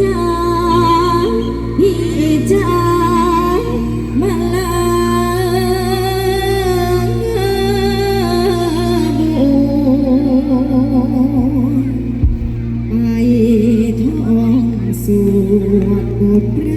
จ้าพี่จ้ามาลาไปท้องสวด